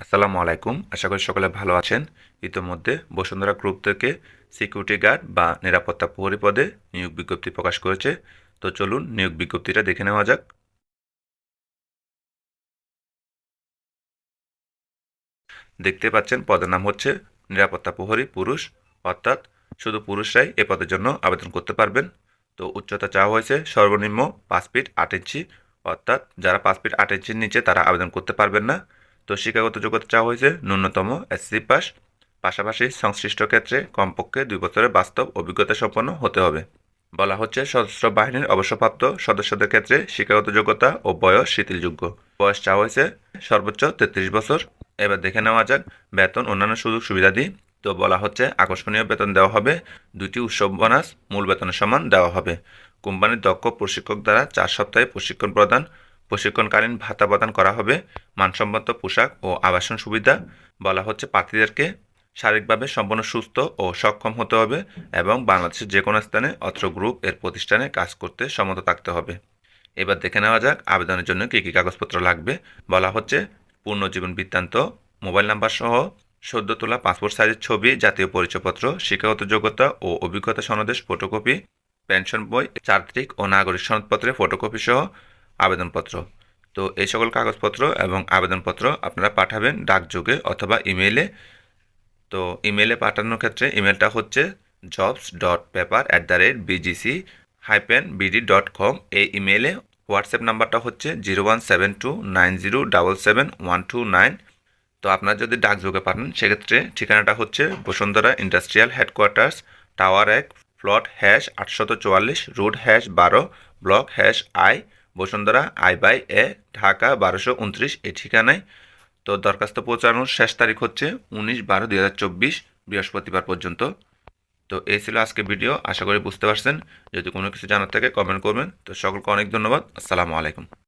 আসসালামু আলাইকুম। আশা করি সকলে ভালো আছেন। ইতোমধ্যে বসুন্ধরা গ্রুপ থেকে সিকিউরিটি গার্ড বা নিরাপত্তা প্রহরী পদে নিয়োগ বিজ্ঞপ্তি প্রকাশ করেছে। তো চলুন নিয়োগ বিজ্ঞপ্তিটা দেখে নেওয়া যাক। দেখতে পাচ্ছেন পদের নাম হচ্ছে নিরাপত্তা প্রহরী পুরুষ। অর্থাৎ শুধু পুরুষরাই এ পদের জন্য আবেদন করতে পারবেন। তো উচ্চতা চাওয়া হয়েছে সর্বনিম্ন পাঁচ ফিট আট ইঞ্চি। অর্থাৎ যারা পাঁচ ফিট আট ইঞ্চির নিচে তারা আবেদন করতে পারবেন না। তো শিক্ষাগত যোগ্যতা চাওয়া হয়েছে ন্যূনতম এসসি পাস। পাশাপাশি সংশ্লিষ্ট ক্ষেত্রে কমপক্ষে দুই বছরের বাস্তব অভিজ্ঞতা সম্পন্ন হতে হবে। বলা হচ্ছে সশস্ত্র বাহিনীর অবসরপ্রাপ্ত সদস্যদের ক্ষেত্রে শিক্ষাগত যোগ্যতা ও বয়স শিথিলযোগ্য। বয়স চাওয়া হয়েছে সর্বোচ্চ তেত্রিশ বছর। এবার দেখে নেওয়া যাক বেতন অন্যান্য সুযোগ সুবিধাদি তো বলা হচ্ছে আকর্ষণীয় বেতন দেওয়া হবে। দুটি উৎসব বোনাস মূল বেতনের সমান দেওয়া হবে। কোম্পানির দক্ষ প্রশিক্ষক দ্বারা চার সপ্তাহে প্রশিক্ষণ প্রদান প্রশিক্ষণকালীন ভাতা প্রদান করা হবে, মানসম্মত পোশাক ও আবাসন সুবিধা বলা হচ্ছে প্রার্থীদেরকে। শারীরিকভাবে সম্পূর্ণ সুস্থ ও সক্ষম হতে হবে এবং বাংলাদেশের যে কোনো স্থানে অত্র গ্রুপ এর প্রতিষ্ঠানে কাজ করতে সম্মত থাকতে হবে। এবার দেখে নেওয়া যাক আবেদনের জন্য কী কী কাগজপত্র লাগবে। বলা হচ্ছে পূর্ণ জীবন বৃত্তান্ত, মোবাইল নাম্বার সহ সদ্য তোলা পাসপোর্ট সাইজের ছবি, জাতীয় পরিচয়পত্র, শিক্ষাগত যোগ্যতা ও অভিজ্ঞতা সনদেশ ফটোকপি, পেনশন বই, চারিত্রিক ও নাগরিক সনদপত্রের ফটোকপি সহ আবেদনপত্র। তো এই সকল কাগজপত্র এবং আবেদনপত্র আপনারা পাঠাবেন ডাকযোগে অথবা ইমেইলে। তো ইমেইলে পাঠানোর ক্ষেত্রে ইমেলটা হচ্ছে jobs dot paper at the rate BGC hyphen BD dot com এই ইমেইলে হোয়াটসঅ্যাপ নাম্বারটা হচ্ছে zero one seven two nine zero double seven one two nine তো আপনারা যদি ডাকযোগে পাঠান, সেক্ষেত্রে ঠিকানাটা হচ্ছে বসুন্ধরা ইন্ডাস্ট্রিয়াল হেডকোয়ার্টার্স, টাওয়ার এক, প্লট হ্যাশ আটশত চুয়াল্লিশ রোড হ্যাশ বারো block hash I Bashundhara, I by A, Dhaka বারোশো উনত্রিশ, এ ঠিকানায়। তো দরখাস্ত পৌঁছানোর শেষ তারিখ হচ্ছে উনিশ বারো দুই হাজার চব্বিশ, বৃহস্পতিবার পর্যন্ত। তো এই ছিল আজকে ভিডিও। আশা করি বুঝতে পারছেন। যদি কোনো কিছু জানার থাকে কমেন্ট করবেন। তো সকলকে অনেক ধন্যবাদ। আসসালামু আলাইকুম।